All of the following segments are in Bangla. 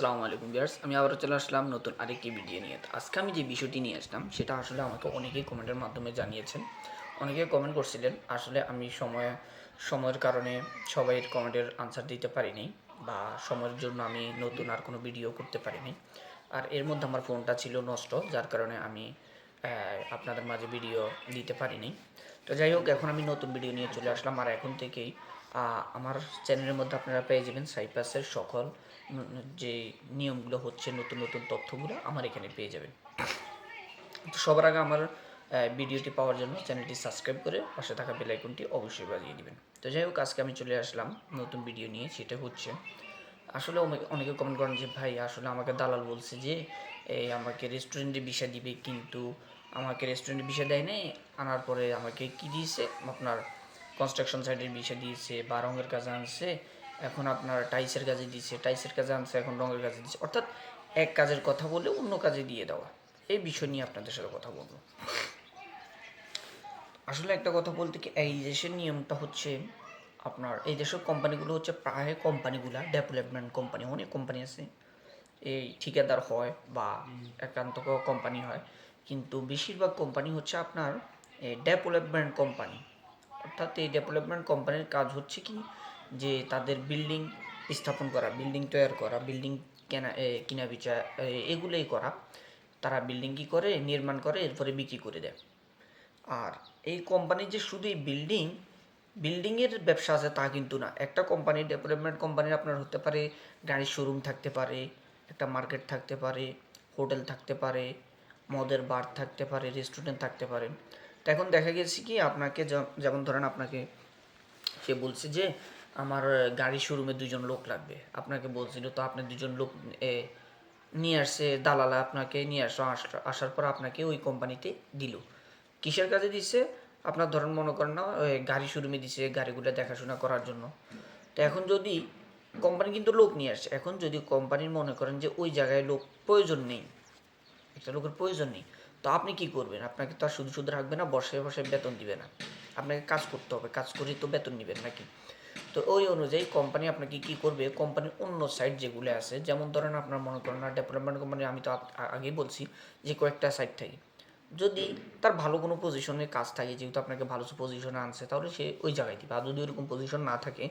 আসসালামু আলাইকুম বিয়ার্স আমি আবারও চলে আসলাম নতুন আরেকটি ভিডিও নিয়ে। আজকে আমি যে বিষয়টি নিয়ে আসলাম, সেটা আসলে আমাকে অনেকেই কমেন্টের মাধ্যমে জানিয়েছেন। অনেকেই কমেন্ট করছিলেন, আসলে আমি সময়, সময়ের কারণে সবাইয়ের কমেন্টের আনসার দিতে পারিনি বা সময়ের জন্য আমি নতুন আর কোনো ভিডিও করতে পারিনি। আর এর মধ্যে আমার ফোনটা ছিল নষ্ট, যার কারণে আমি আপনাদের মাঝে ভিডিও দিতে পারিনি। তো যাই হোক, এখন আমি নতুন ভিডিও নিয়ে চলে আসলাম, আর এখন থেকেই আমার চ্যানেলের মধ্যে আপনারা পেয়ে যাবেন সাইপাসের সকল যে নিয়মগুলো হচ্ছে, নতুন নতুন তথ্যগুলো আমার এখানে পেয়ে যাবেন। তো সবার আগে আমার ভিডিওটি পাওয়ার জন্য চ্যানেলটি সাবস্ক্রাইব করে পাশে থাকা বেল আইকনটি অবশ্যই বাজিয়ে দেবেন। তো যাই হোক, আজকে আমি চলে আসলাম নতুন ভিডিও নিয়ে, সেটা হচ্ছে, আসলে অনেকে কমেন্ট করেন যে, ভাই, আসলে আমাকে দালাল বলছে যে এই আমাকে রেস্টুরেন্টে বিষা দিবে, কিন্তু আমাকে রেস্টুরেন্টে বিষা দেয় নাই, আনার পরে আমাকে কি দিয়েছে? আপনার কনস্ট্রাকশন সাইডের বিষা দিয়েছে বা রঙের কাজে আনছে, এখন আপনার টাইসের কাজে দিয়েছে টাইসের কাজে আনছে, এখন রঙের কাজে দিচ্ছে। অর্থাৎ এক কাজের কথা বলে অন্য কাজে দিয়ে দেওয়া। এই বিষয় নিয়ে আপনাদের সাথে কথা বলব। আসলে একটা কথা বলতে কি এই দেশের নিয়মটা হচ্ছে আপনার, এই দেশের কোম্পানিগুলো হচ্ছে প্রায় কোম্পানিগুলা ডেভেলপমেন্ট কোম্পানি অনেক কোম্পানি আছে। এই ঠিকাদার হয় বা একান্ত কোম্পানি হয়। কিন্তু বেশিরভাগ কোম্পানি হচ্ছে আপনার ডেভেলপমেন্ট কোম্পানি অর্থাৎ এই ডেভেলপমেন্ট কোম্পানির কাজ হচ্ছে কি? যে তাদের বিল্ডিং স্থাপন করা, বিল্ডিং তৈরি করা, বিল্ডিং কেনা কিনা বিচা এগুলোই করা। তারা বিল্ডিং কি করে? নির্মাণ করে, এরপরে বিক্রি করে দেয়। আর এই কোম্পানির যে শুধু এই বিল্ডিং, বিল্ডিংয়ের ব্যবসা আছে তা কিন্তু না। একটা কোম্পানি, ডেভেলপমেন্ট কোম্পানির আপনার হতে পারে, গাড়ির শোরুম থাকতে পারে, একটা মার্কেট থাকতে পারে, হোটেল থাকতে পারে, মদের বার থাকতে পারে রেস্টুরেন্ট থাকতে পারে। তো এখন দেখা গেছে কি, আপনাকে যেমন ধরেন আপনাকে, সে বলছে যে, আমার গাড়ি শোরুমে দুজন লোক লাগবে। আপনাকে বলছিল, তো আপনি দুজন লোক নিয়ে আসছে, দালালা আপনাকে নিয়ে আসো আস- আসার পর আপনাকে ওই কোম্পানিতে দিল। কিসের কাজে দিচ্ছে আপনার ধরেন মনে করেন না, ওই গাড়ি শোরুমে দিচ্ছে গাড়িগুলো দেখাশোনা করার জন্য। তো এখন যদি কোম্পানি কিন্তু লোক নিয়ে আসছে, এখন যদি কোম্পানির মনে করেন যে, ওই জায়গায় লোক প্রয়োজন নেই, একটা লোকের প্রয়োজন নেই তো আপনি কি করবেন? আপনাকে তো আর শুধু শুধু রাখবে না, বসে বসে বেতন দিবে না। আপনাকে কাজ করতে হবে, কাজ করেই তো বেতন নেবেন নাকি? তো ওই অনুযায়ী কোম্পানি আপনাকে কি করবে? কোম্পানির অন্য সাইট যেগুলো আছে, যেমন ধরেন আপনার মনে করেন না ডেভেলপমেন্ট কোম্পানি আমি তো আগেই বলছি যে কয়েকটা সাইট থাকে। যদি তার ভালো কোনো পজিশনে কাজ থাকে, যেহেতু আপনাকে ভালো পজিশনে আনছে, তাহলে সে ওই জায়গায় দিবে। আর যদি ওরকম পজিশন না থাকে,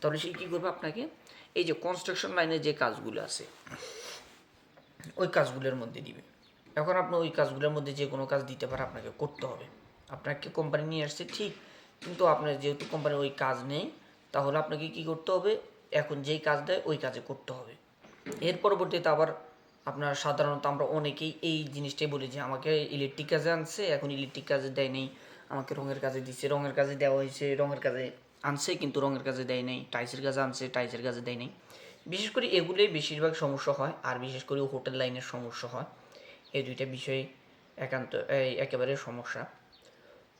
তাহলে সে কী করবে আপনাকে? এই যে কনস্ট্রাকশন লাইনে যে কাজগুলো আছে, ওই কাজগুলোর মধ্যে দিবে। এখন আপনি ওই কাজগুলোর মধ্যে যে কোনো কাজ দিতে পারে আপনাকে করতে হবে। আপনাকে কোম্পানি নিয়ে আসছে, ঠিক। কিন্তু আপনার যেহেতু কোম্পানির ওই কাজ নেই, তাহলে আপনাকে কি করতে হবে? এখন যেই কাজ দেয় ওই কাজে করতে হবে। এর পরবর্তীতে আবার আপনার সাধারণত আমরা অনেকেই এই জিনিসটাই বলি যে, আমাকে ইলেকট্রিক কাজে আনছে, এখন ইলেকট্রিক কাজে দেয় নেই। আমাকে রঙের কাজে দিচ্ছে রঙের কাজে দেওয়া হয়েছে, রঙের কাজে আনছে, কিন্তু রঙের কাজে দেয় নেই। টাইসের কাজে আনছে টাইসের কাজে দেয় নেই। বিশেষ করে এগুলোই বেশিরভাগ সমস্যা হয়, আর বিশেষ করে হোটেল লাইনের সমস্যা হয়। এই দুইটা বিষয় একান্ত, এই একেবারে সমস্যা।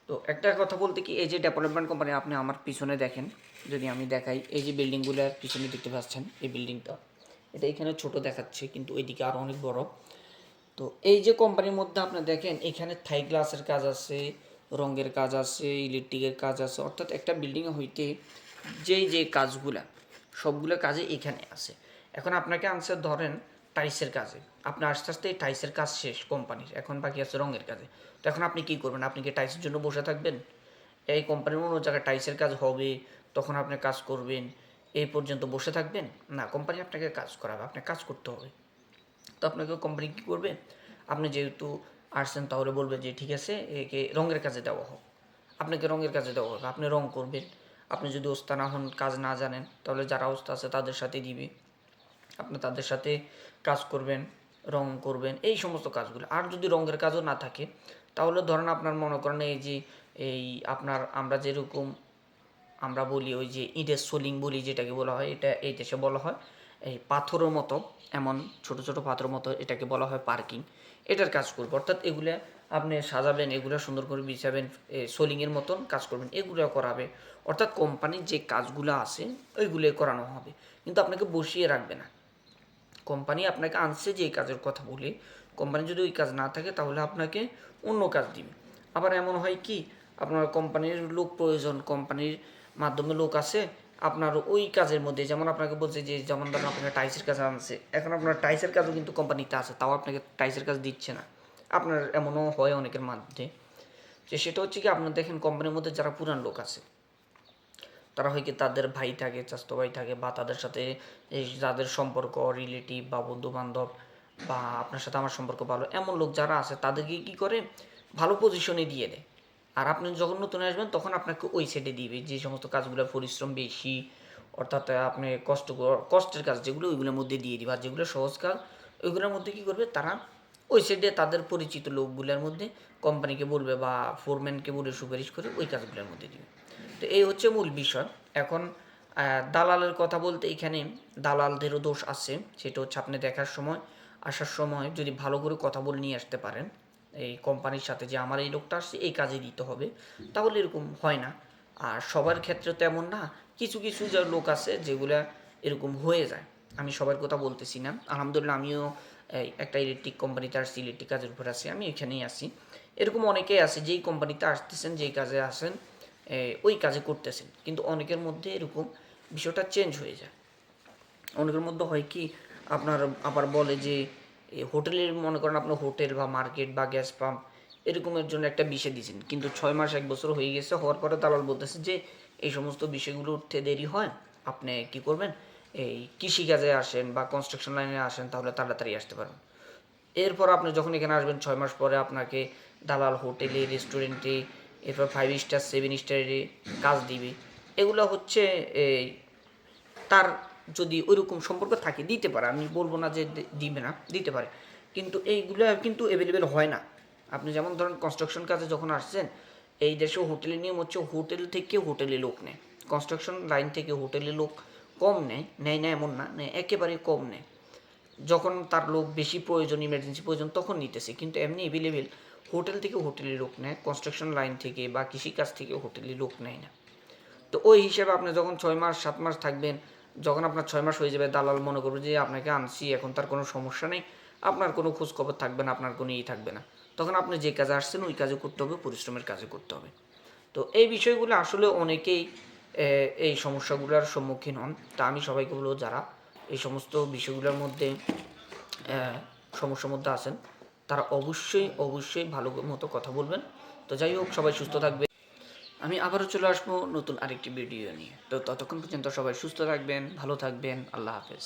তো একটা কথা বলতে কি, এই যে ডেভেলপমেন্ট কোম্পানি আপনি আমার পিছনে দেখেন, যদি আমি দেখাই, এই যে বিল্ডিংগুলোর পিছনে দেখতে পাচ্ছেন, এই বিল্ডিংটা এটা এখানে ছোট দেখাচ্ছে, কিন্তু ওইদিকে আরও অনেক বড়। তো এই যে কোম্পানির মধ্যে আপনি দেখেন, এখানে থাই গ্লাসের কাজ আছে, রঙের কাজ আছে ইলেকট্রিকের কাজ আছে, অর্থাৎ একটা বিল্ডিংয়ে হইতে যেই যে কাজগুলা, সবগুলো কাজে এখানে আছে। এখন আপনাকে আনসার ধরেন টাইসের কাজে। আপনার আস্তে আস্তে টাইসের কাজ শেষ কোম্পানির। এখন বাকি আছে রঙের কাজে। তো এখন আপনি কী করবেন? আপনি কি টাইসের জন্য বসে থাকবেন? এই কোম্পানির অন্য জায়গায় টাইসের কাজ হবে, তখন আপনি কাজ করবেন। এই পর্যন্ত বসে থাকবেন? না, কোম্পানি আপনাকে কাজ করাবে, আপনাকে কাজ করতে হবে। তো আপনাকে কোম্পানি কী করবে? আপনি যেহেতু আসছেন, তাহলে বলবে যে, ঠিক আছে, একে রঙের কাজে দেওয়া হোক। আপনাকে রঙের কাজে দেওয়া হবে। আপনি রং করবেন। আপনি যদি ওস্তা না হন, কাজ না জানেন, তাহলে যারা ওস্তা আছে, তাদের সাথে দিবে। আপনি তাদের সাথে কাজ করবেন, রং করবেন, এই সমস্ত কাজগুলো। আর যদি রঙের কাজও না থাকে, তাহলে ধরেন আপনার মনে করেন এই যে, এই আপনার, আমরা যেরকম আমরা বলি ওই যে ইটের সোলিং বলি যেটাকে বলা হয়, এটা এই দেশে বলা হয়। এই পাথরের মতো, এমন ছোট ছোট পাথরের মতো এটাকে বলা হয় পার্কিং। এটার কাজ করব। অর্থাৎ এগুলো আপনি সাজাবেন, এগুলো সুন্দর করে বিছাবেন সোলিংয়ের মতন কাজ করবেন, এগুলো করাবে। অর্থাৎ কোম্পানির যে কাজগুলো আছে ওইগুলো করানো হবে। কিন্তু আপনাকে বসিয়ে রাখবে না। কোম্পানি আপনাকে আনছে যে এই কাজের কথা বলে, কোম্পানি যদি ওই কাজ না থাকে তাহলে আপনাকে অন্য কাজ দিবে। আবার এমন হয় কি, আপনার কোম্পানির লোক প্রয়োজন, কোম্পানির মাধ্যমে লোক আছে, আপনার ওই কাজের মধ্যে, যেমন আপনাকে বলছে যে, যেমন ধরুন আপনাকে টাইসের কাজ আনছে, এখন আপনার টাইসের কাজও কিন্তু কোম্পানিতে আছে, তাও আপনাকে টাইসের কাজ দিচ্ছে না। আপনার এমনও হয় অনেকের মধ্যে, যে সেটা হচ্ছে কি, আপনার দেখেন কোম্পানির মধ্যে যারা পুরান লোক আছে তারা হয় কি তাদের ভাই থাকে চাস্তো ভাই থাকে বা তাদের সাথে যাদের সম্পর্ক রিলেটিভ বা বন্ধু বান্ধব বা আপনার সাথে আমার সম্পর্ক ভালো, এমন লোক যারা আছে তাদেরকে কি করে? ভালো পজিশনে দিয়ে দেয়। আর আপনি যখন নতুন আসবেন তখন আপনাকে ওই সাইডে দিবে যে সমস্ত কাজগুলো পরিশ্রম বেশি, অর্থাৎ আপনি কষ্ট কষ্টের কাজ যেগুলো ওইগুলোর মধ্যে দিয়ে দিবে। আর যেগুলো সহজ কাজ, ওইগুলোর মধ্যে কি করবে? তারা ওই সাইডে তাদের পরিচিত লোকগুলোর মধ্যে কোম্পানিকে বলবে বা ফোরম্যানকে বলে সুপারিশ করে ওই কাজগুলোর মধ্যে দিবে। তো এই হচ্ছে মূল বিষয়। এখন দালালের কথা বলতে এখানে দালালদেরও দোষ আছে, সেটা হচ্ছে আপনি দেখার সময়, আসার সময় যদি ভালো করে কথা বলে নিয়ে আসতে পারেন, এই কোম্পানির সাথে যে আমার এই লোকটা আসছে, এই কাজে দিতে হবে, তাহলে এরকম হয় না। আর সবার ক্ষেত্রে তেমন না, কিছু কিছু যা লোক আছে যেগুলা এরকম হয়ে যায়। আমি সবার কথা বলতেছি না। আলহামদুলিল্লাহ আমিও একটা ইলেকট্রিক কোম্পানিতে আসছি ইলেকট্রিক কাজের উপর আছি, আমি এখানেই আসি এরকম অনেকেই আছে যেই কোম্পানিতে আসতেছেন, যেই কাজে আসেন ওই কাজে করতেছেন। কিন্তু অনেকের মধ্যে এরকম বিষয়টা চেঞ্জ হয়ে যায়। অনেকের মধ্যে হয় কি, আপনার আবার বলে যে হোটেলের, মনে করেন আপনার হোটেল বা মার্কেট বা গ্যাস পাম্প, এরকমের জন্য একটা বিষয় দিয়েছেন। কিন্তু ছয় মাস, এক বছর হয়ে গেছে, হওয়ার পরে দালাল বলতেছে যে, এই সমস্ত বিষয়গুলো উঠতে দেরি হয়, আপনি কি করবেন? এই কৃষিকাজে আসেন বা কনস্ট্রাকশন লাইনে আসেন, তাহলে তাড়াতাড়ি আসতে পারবেন। এরপর আপনি যখন এখানে আসবেন, ছয় মাস পরে আপনাকে দালাল হোটেলে রেস্টুরেন্টে এরপর ফাইভ স্টার সেভেন স্টারে কাজ দিবে। এগুলো হচ্ছে এই তার যদি ওইরকম সম্পর্ক থাকে, দিতে পারে। আমি বলব না যে দিবে না, দিতে পারে। কিন্তু এইগুলো কিন্তু অ্যাভেলেবেল হয় না। আপনি যেমন ধরেন কনস্ট্রাকশন কাজে যখন আসছেন, এই দেশে হোটেলের নিয়ম হচ্ছে হোটেল থেকে হোটেলে লোক নেয়। কনস্ট্রাকশন লাইন থেকে হোটেলে লোক কম নেয় নেয় না এমন না, নেয় একেবারে কম নেয়। যখন তার লোক বেশি প্রয়োজন ইমার্জেন্সি প্রয়োজন, তখন নিতেছে। কিন্তু এমনি অ্যাভেলেবেল হোটেল থেকে হোটেলে লোক নেয় কনস্ট্রাকশন লাইন থেকে বা কৃষিকাজ থেকে হোটেলে লোক নেয় না। তো ওই হিসাবে আপনি যখন ছয় মাস, সাত মাস থাকবেন, যখন আপনার ছয় মাস হয়ে যাবে, দালাল মনে করবে যে আপনাকে আনছি, এখন তার কোনো সমস্যা নেই, আপনার কোনো খোঁজখবর থাকবে না, আপনার কোনো ই থাকবে না। তখন আপনি যে কাজে আসছেন, ওই কাজে করতে হবে, পরিশ্রমের কাজে করতে হবে। তো এই বিষয়গুলো আসলে অনেকেই এই সমস্যাগুলোর সম্মুখীন হন। তা আমি সবাইকে বলব, যারা এই সমস্ত বিষয়গুলোর মধ্যে সমস্যার মধ্যে আছেন তারা অবশ্যই অবশ্যই ভালো মতো কথা বলবেন। তো যাই হোক, সবাই সুস্থ থাকবে আমি আবারও চলে আসব নতুন আরেকটি ভিডিও নিয়ে। তো ততক্ষণ পর্যন্ত সবাই সুস্থ থাকবেন, ভালো থাকবেন। আল্লাহ হাফেজ।